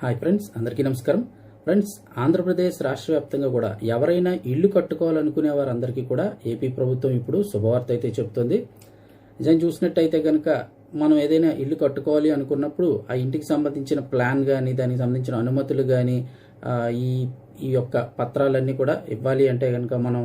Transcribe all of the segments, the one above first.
Hi friends అందరికీ నమస్కారం. Friends Andhra Pradesh రాష్ట్ర వ్యాప్తంగా కూడా ఎవరైనా ఇల్లు కట్టుకోవాలనుకునే వారందరికీ కూడా ఏపీ ప్రభుత్వం ఇప్పుడు శుభవార్త అయితే చెప్తుంది. నిజం చూసినట్టయితే కనుక మనం ఏదైనా ఇల్లు కట్టుకోవాలి అనుకున్నప్పుడు ఆ ఇంటికి సంబంధించిన ప్లాన్ కానీ దానికి సంబంధించిన అనుమతులు కానీ ఈ ఈ యొక్క పత్రాలన్నీ కూడా ఇవ్వాలి అంటే కనుక మనం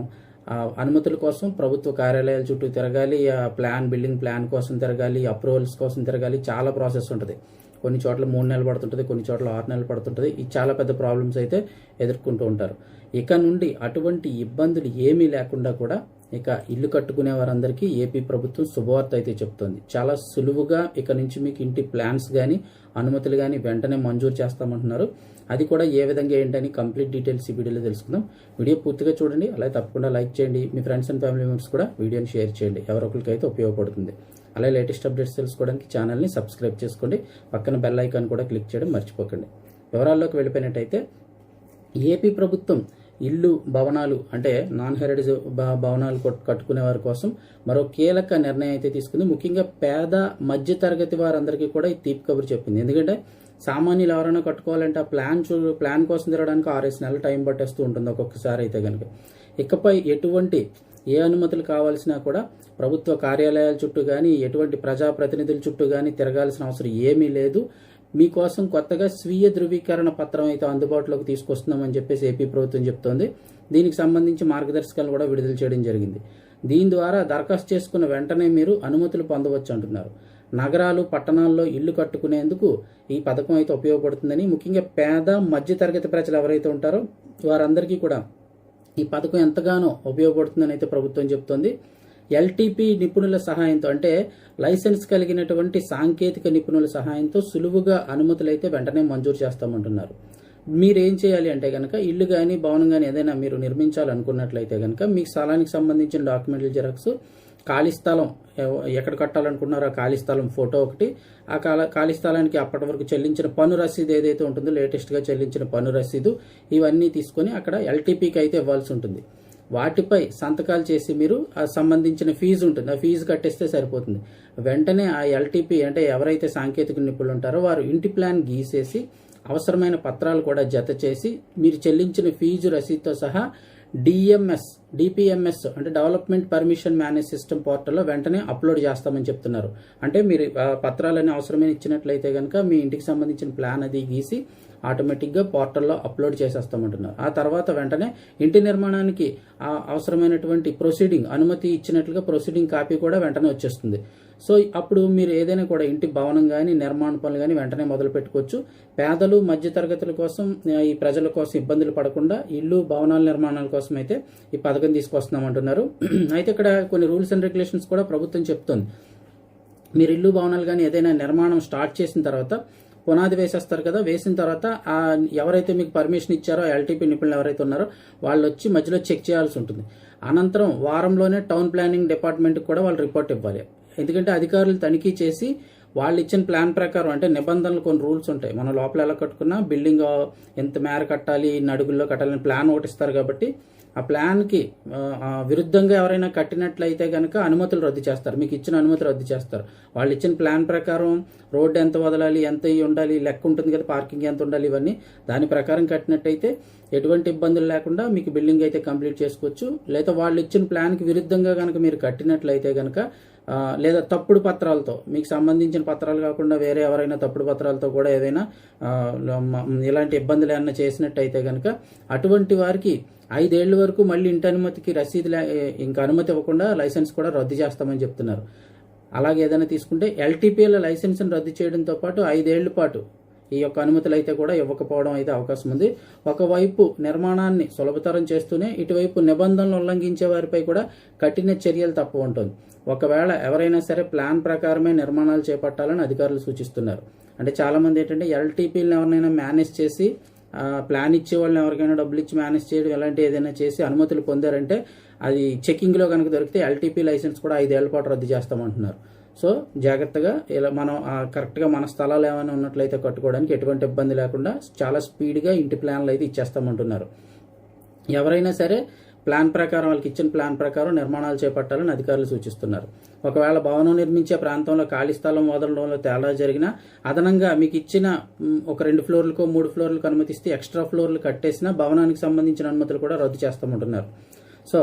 అనుమతుల కోసం ప్రభుత్వ కార్యాలయాల చుట్టూ తిరగాలి ఆ ప్లాన్ బిల్డింగ్ ప్లాన్ కోసం తిరగాలి అప్రూవల్స్ కోసం తిరగాలి చాలా ప్రాసెస్ ఉంటుంది. కొన్ని చోట్ల మూడు నెలలు పడుతుంటుంది కొన్ని చోట్ల ఆరు నెలలు పడుతుంటుంది. ఇది చాలా పెద్ద ప్రాబ్లమ్స్ అయితే ఎదుర్కొంటూ ఉంటారు. ఇక నుండి అటువంటి ఇబ్బందులు ఏమీ లేకుండా కూడా ఇక ఇల్లు కట్టుకునే వారందరికీ ఏపీ ప్రభుత్వం శుభవార్త అయితే చెప్తోంది. చాలా సులువుగా ఇక నుంచి మీకు ఇంటి ప్లాన్స్ కానీ అనుమతులు కానీ వెంటనే మంజూరు చేస్తామంటున్నారు. అది కూడా ఏ విధంగా ఏంటని కంప్లీట్ డీటెయిల్స్ ఈ వీడియోలో తెలుసుకుందాం. వీడియో పూర్తిగా చూడండి అలాగే తప్పకుండా లైక్ చేయండి. మీ ఫ్రెండ్స్ అండ్ ఫ్యామిలీ మెంబర్స్ కూడా వీడియోని షేర్ చేయండి. ఎవరొకరికైతే ఉపయోగపడుతుంది. అలాగే లేటెస్ట్ అప్డేట్స్ తెలుసుకోవడానికి ఛానల్ని సబ్స్క్రైబ్ చేసుకోండి. పక్కన బెల్ ఐకాన్ కూడా క్లిక్ చేయడం మర్చిపోకండి. వివరాల్లోకి వెళ్ళిపోయినట్టయితే ఏపీ ప్రభుత్వం ఇల్లు భవనాలు అంటే నాన్ హెరిటేజ్ భవనాలు కట్టుకునే వారి కోసం మరో కీలక నిర్ణయం అయితే తీసుకుంది. ముఖ్యంగా పేద మధ్య తరగతి వారందరికీ కూడా ఈ తీపి కబురు చెప్పింది. ఎందుకంటే సామాన్యులు ఎవరైనా కట్టుకోవాలంటే ఆ ప్లాన్ చూ ప్లాన్ కోసం తిరగడానికి ఆరేసి నెలలు టైం పట్టేస్తూ ఉంటుంది ఒక్కొక్కసారి అయితే కనుక ఇకపై ఎటువంటి ఏ అనుమతులు కావాల్సినా కూడా ప్రభుత్వ కార్యాలయాల చుట్టూ కానీ ఎటువంటి ప్రజాప్రతినిధుల చుట్టూ కానీ తిరగాల్సిన అవసరం ఏమీ లేదు. మీకోసం కొత్తగా స్వీయ ధృవీకరణ పత్రం అయితే అందుబాటులోకి తీసుకొస్తున్నామని చెప్పేసి ఏపీ ప్రభుత్వం చెప్తోంది. దీనికి సంబంధించి మార్గదర్శకాలు కూడా విడుదల చేయడం జరిగింది. దీని ద్వారా దరఖాస్తు చేసుకున్న వెంటనే మీరు అనుమతులు పొందవచ్చు అంటున్నారు. నగరాలు పట్టణాల్లో ఇల్లు కట్టుకునేందుకు ఈ పథకం అయితే ఉపయోగపడుతుందని ముఖ్యంగా పేద మధ్యతరగతి ప్రజలు ఎవరైతే ఉంటారో వారందరికీ కూడా ఈ పథకం ఎంతగానో ఉపయోగపడుతుందని అయితే ప్రభుత్వం చెప్తోంది. ఎల్టీపీ నిపుణుల సహాయంతో అంటే లైసెన్స్ కలిగినటువంటి సాంకేతిక నిపుణుల సహాయంతో సులువుగా అనుమతులైతే వెంటనే మంజూరు చేస్తామంటున్నారు. మీరు ఏం చేయాలి అంటే కనుక ఇల్లు కానీ భవనం కానీ ఏదైనా మీరు నిర్మించాలనుకున్నట్లయితే కనుక మీ స్థలానికి సంబంధించిన డాక్యుమెంట్ల జిరాక్స్ ఖాళీ స్థలం ఎక్కడ కట్టాలనుకున్నారో ఆ ఖాళీ స్థలం ఫోటో ఒకటి. ఆ కాల ఖాళీ స్థలానికి అప్పటి వరకు చెల్లించిన పన్ను రసీదు ఏదైతే ఉంటుందో లేటెస్ట్గా చెల్లించిన పన్ను రసీదు ఇవన్నీ తీసుకొని అక్కడ ఎల్టీపీకి అయితే ఇవ్వాల్సి ఉంటుంది. వాటిపై సంతకాలు చేసి మీరు ఆ సంబంధించిన ఫీజు ఉంటుంది. ఆ ఫీజు కట్టేస్తే సరిపోతుంది. వెంటనే ఆ ఎల్టీపీ అంటే ఎవరైతే సాంకేతిక నిపుణులు ఉంటారో వారు ఇంటి ప్లాన్ గీసేసి అవసరమైన పత్రాలు కూడా జత చేసి మీరు చెల్లించిన ఫీజు రసీదుతో సహా డిఎంఎస్ డిపిఎంఎస్ అంటే డెవలప్మెంట్ పర్మిషన్ మేనేజ్ సిస్టమ్ పోర్టల్లో వెంటనే అప్లోడ్ చేస్తామని చెప్తున్నారు. అంటే మీరు పత్రాలన్నీ అవసరమైన ఇచ్చినట్లయితే కనుక మీ ఇంటికి సంబంధించిన ప్లాన్ అది గీసి ఆటోమేటిక్గా పోర్టల్లో అప్లోడ్ చేసేస్తామంటున్నారు. ఆ తర్వాత వెంటనే ఇంటి నిర్మాణానికి అవసరమైనటువంటి ప్రొసీడింగ్ అనుమతి ఇచ్చినట్లుగా ప్రొసీడింగ్ కాపీ కూడా వెంటనే వచ్చేస్తుంది. సో అప్పుడు మీరు ఏదైనా కూడా ఇంటి భవనం కానీ నిర్మాణ పనులు కానీ వెంటనే మొదలు పెట్టుకోవచ్చు. పేదలు మధ్యతరగతుల కోసం ఈ ప్రజల కోసం ఇబ్బందులు పడకుండా ఇల్లు భవనాల నిర్మాణాల కోసం అయితే ఈ పథకం తీసుకొస్తున్నామంటున్నారు అయితే ఇక్కడ కొన్ని రూల్స్ అండ్ రెగ్యులేషన్స్ కూడా ప్రభుత్వం చెప్తుంది. మీరు ఇల్లు భవనాలు కానీ ఏదైనా నిర్మాణం స్టార్ట్ చేసిన తర్వాత పునాది వేసేస్తారు కదా వేసిన తర్వాత ఆ ఎవరైతే మీకు పర్మిషన్ ఇచ్చారో ఎల్టీపీ నిపుణులు ఎవరైతే ఉన్నారో వాళ్ళు వచ్చి మధ్యలో చెక్ చేయాల్సి ఉంటుంది. అనంతరం వారంలోనే టౌన్ ప్లానింగ్ డిపార్ట్మెంట్కి కూడా వాళ్ళు రిపోర్ట్ ఇవ్వాలి. ఎందుకంటే అధికారులు తనిఖీ చేసి వాళ్ళు ఇచ్చిన ప్లాన్ ప్రకారం అంటే నిబంధనలు కొన్ని రూల్స్ ఉంటాయి. మన లోపల ఎలా కట్టుకున్నా బిల్డింగ్ ఎంత మేర కట్టాలి నడుగుల్లో కట్టాలని ప్లాన్ ఒకటి ఇస్తారు కాబట్టి ఆ ప్లాన్కి విరుద్ధంగా ఎవరైనా కట్టినట్లయితే కనుక అనుమతులు రద్దు చేస్తారు. మీకు ఇచ్చిన అనుమతులు రద్దు చేస్తారు. వాళ్ళు ఇచ్చిన ప్లాన్ ప్రకారం రోడ్డు ఎంత వదలాలి ఎంత ఉండాలి లెక్క ఉంటుంది కదా పార్కింగ్ ఎంత ఉండాలి ఇవన్నీ. దాని ప్రకారం కట్టినట్టయితే ఎటువంటి ఇబ్బందులు లేకుండా మీకు బిల్డింగ్ అయితే కంప్లీట్ చేసుకోవచ్చు. లేదా వాళ్ళు ఇచ్చిన ప్లాన్కి విరుద్ధంగా కనుక మీరు కట్టినట్లయితే కనుక లేదా తప్పుడు పత్రాలతో మీకు సంబంధించిన పత్రాలు కాకుండా వేరే ఎవరైనా తప్పుడు పత్రాలతో కూడా ఏదైనా ఇలాంటి ఇబ్బందులు ఏమైనా చేసినట్టయితే కనుక అటువంటి వారికి ఐదేళ్ళ వరకు మళ్ళీ ఇంటి అనుమతికి రసీదు ఇంకా అనుమతి ఇవ్వకుండా లైసెన్స్ కూడా రద్దు చేస్తామని చెప్తున్నారు. అలాగే ఏదైనా తీసుకుంటే ఎల్టీపీఎల్ లైసెన్స్ని రద్దు చేయడంతో పాటు ఐదేళ్ళ పాటు ఈ యొక్క అనుమతులు అయితే కూడా ఇవ్వకపోవడం అయితే అవకాశం ఉంది. ఒకవైపు నిర్మాణాన్ని సులభతరం చేస్తూనే ఇటువైపు నిబంధనలు ఉల్లంఘించే వారిపై కూడా కఠిన చర్యలు తప్పు ఉంటుంది. ఒకవేళ ఎవరైనా సరే ప్లాన్ ప్రకారమే నిర్మాణాలు చేపట్టాలని అధికారులు సూచిస్తున్నారు. అంటే చాలామంది ఏంటంటే ఎల్టీపీలను ఎవరినైనా మేనేజ్ చేసి ప్లాన్ ఇచ్చే వాళ్ళని ఎవరికైనా డబ్బులు ఇచ్చి మేనేజ్ చేయడం ఇలాంటి ఏదైనా చేసి అనుమతులు పొందారంటే అది చెకింగ్లో కనుక దొరికితే ఎల్టీపీ లైసెన్స్ కూడా ఐదేళ్ళ పాటు రద్దు చేస్తామంటున్నారు. సో జాగ్రత్తగా ఇలా మనం కరెక్ట్గా మన స్థలాలు ఏమైనా ఉన్నట్లయితే కట్టుకోవడానికి ఎటువంటి ఇబ్బంది లేకుండా చాలా స్పీడ్గా ఇంటి ప్లాన్లు అయితే ఇచ్చేస్తామంటున్నారు. ఎవరైనా సరే ప్లాన్ ప్రకారం వాళ్ళకి ఇచ్చిన ప్లాన్ ప్రకారం నిర్మాణాలు చేపట్టాలని అధికారులు సూచిస్తున్నారు. ఒకవేళ భవనం నిర్మించే ప్రాంతంలో ఖాళీ స్థలం వదలడంలో తేడా జరిగినా అదనంగా మీకు ఇచ్చిన ఒక రెండు ఫ్లోర్లకో మూడు ఫ్లోర్లకు అనుమతిస్తే ఎక్స్ట్రా ఫ్లోర్లు కట్టేసినా భవనానికి సంబంధించిన అనుమతులు కూడా రద్దు చేస్తామంటున్నారు. సో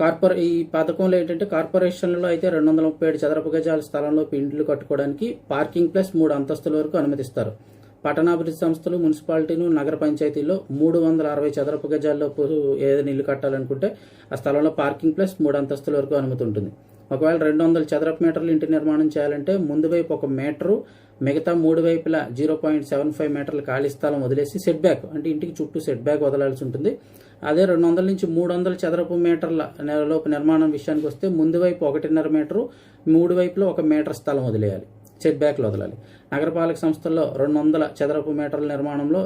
కార్పొరే ఈ పథకంలో ఏంటంటే కార్పొరేషన్లో అయితే రెండు వందల ముప్పై ఏడు చదరపు గజాల స్థలంలో ఇండ్లు కట్టుకోవడానికి పార్కింగ్ ప్లస్ మూడు అంతస్తుల వరకు అనుమతిస్తారు. పట్టణాభివృద్ధి సంస్థలు మున్సిపాలిటీలు నగర పంచాయతీల్లో మూడు వందల అరవై చదరపు గజాల్లో ఏదైనా ఇల్లు కట్టాలనుకుంటే ఆ స్థలంలో పార్కింగ్ ప్లస్ మూడు అంతస్తుల వరకు అనుమతి ఉంటుంది. ఒకవేళ రెండు వందల చదరపు మీటర్లు ఇంటి నిర్మాణం చేయాలంటే ముందు వైపు ఒక మీటరు మిగతా మూడు వైపులా జీరో పాయింట్ సెవెన్ ఫైవ్ మీటర్ల ఖాళీ స్థలం వదిలేసి సెట్ బ్యాక్ అంటే ఇంటికి చుట్టూ సెట్ బ్యాక్ వదలాల్సి ఉంటుంది. అదే రెండు వందల నుంచి మూడు వందల చదరపు మీటర్ల నె- లోపు నిర్మాణం విషయానికి వస్తే ముందు వైపు ఒకటిన్నర మీటరు మూడు వైపులో ఒక మీటర్ స్థలం వదిలేయాలి. సెట్ బ్యాక్లు వదలాలి. నగరపాలక సంస్థల్లో రెండు వందల చదరపు మీటర్ల నిర్మాణంలో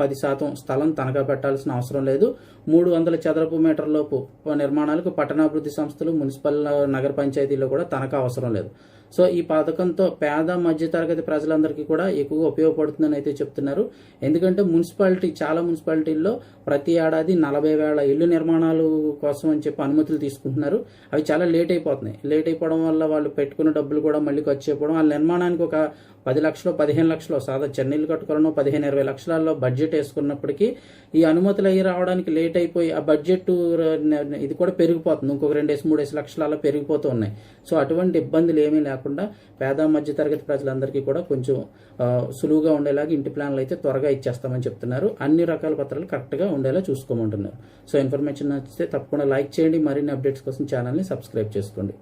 పది శాతం స్థలం తనఖా పెట్టాల్సిన అవసరం లేదు. మూడు వందల చదరపు మీటర్లలోపు నిర్మాణాలకు పట్టణాభివృద్ధి సంస్థలు మున్సిపల్ నగర పంచాయతీల్లో కూడా తనఖా అవసరం లేదు. సో ఈ పథకంతో పేద మధ్యతరగతి ప్రజలందరికీ కూడా ఎక్కువగా ఉపయోగపడుతుందని అయితే చెప్తున్నారు. ఎందుకంటే మున్సిపాలిటీ చాలా మున్సిపాలిటీల్లో ప్రతి ఏడాది నలభై వేల ఇల్లు నిర్మాణాలు కోసం అని చెప్పి అనుమతులు తీసుకుంటున్నారు. అవి చాలా లేట్ అయిపోతున్నాయి. లేట్ అయిపోవడం వల్ల వాళ్ళు పెట్టుకున్న డబ్బులు కూడా మళ్ళీ ఖర్చు అయిపోవడం వాళ్ళ నిర్మాణానికి ఒక పది లక్షలు పదిహేను లక్షలు సాదా చెన్నైలు కట్టుకోవాలను పదిహేను ఇరవై లక్షలలో బడ్జెట్ వేసుకున్నప్పటికీ ఈ అనుమతులు అయ్యి రావడానికి లేట్ అయిపోయి ఆ బడ్జెట్ ఇది కూడా పెరిగిపోతుంది. ఇంకొక రెండేసి మూడేసి లక్షలు అలా పెరిగిపోతూ ఉన్నాయి. సో అటువంటి ఇబ్బందులు ఏమీ లేకుండా పేద మధ్య తరగతి ప్రజలందరికీ కూడా కొంచెం సులువుగా ఉండేలాగా ఇంటి ప్లాన్లు అయితే త్వరగా ఇచ్చేస్తామని చెప్తున్నారు. అన్ని రకాల పత్రాలు కరెక్ట్గా ఉండేలా చూసుకోమంటున్నారు. సో ఇన్ఫర్మేషన్ నచ్చితే తప్పకుండా లైక్ చేయండి. మరిన్ని అప్డేట్స్ కోసం ఛానల్ని సబ్స్క్రైబ్ చేసుకోండి.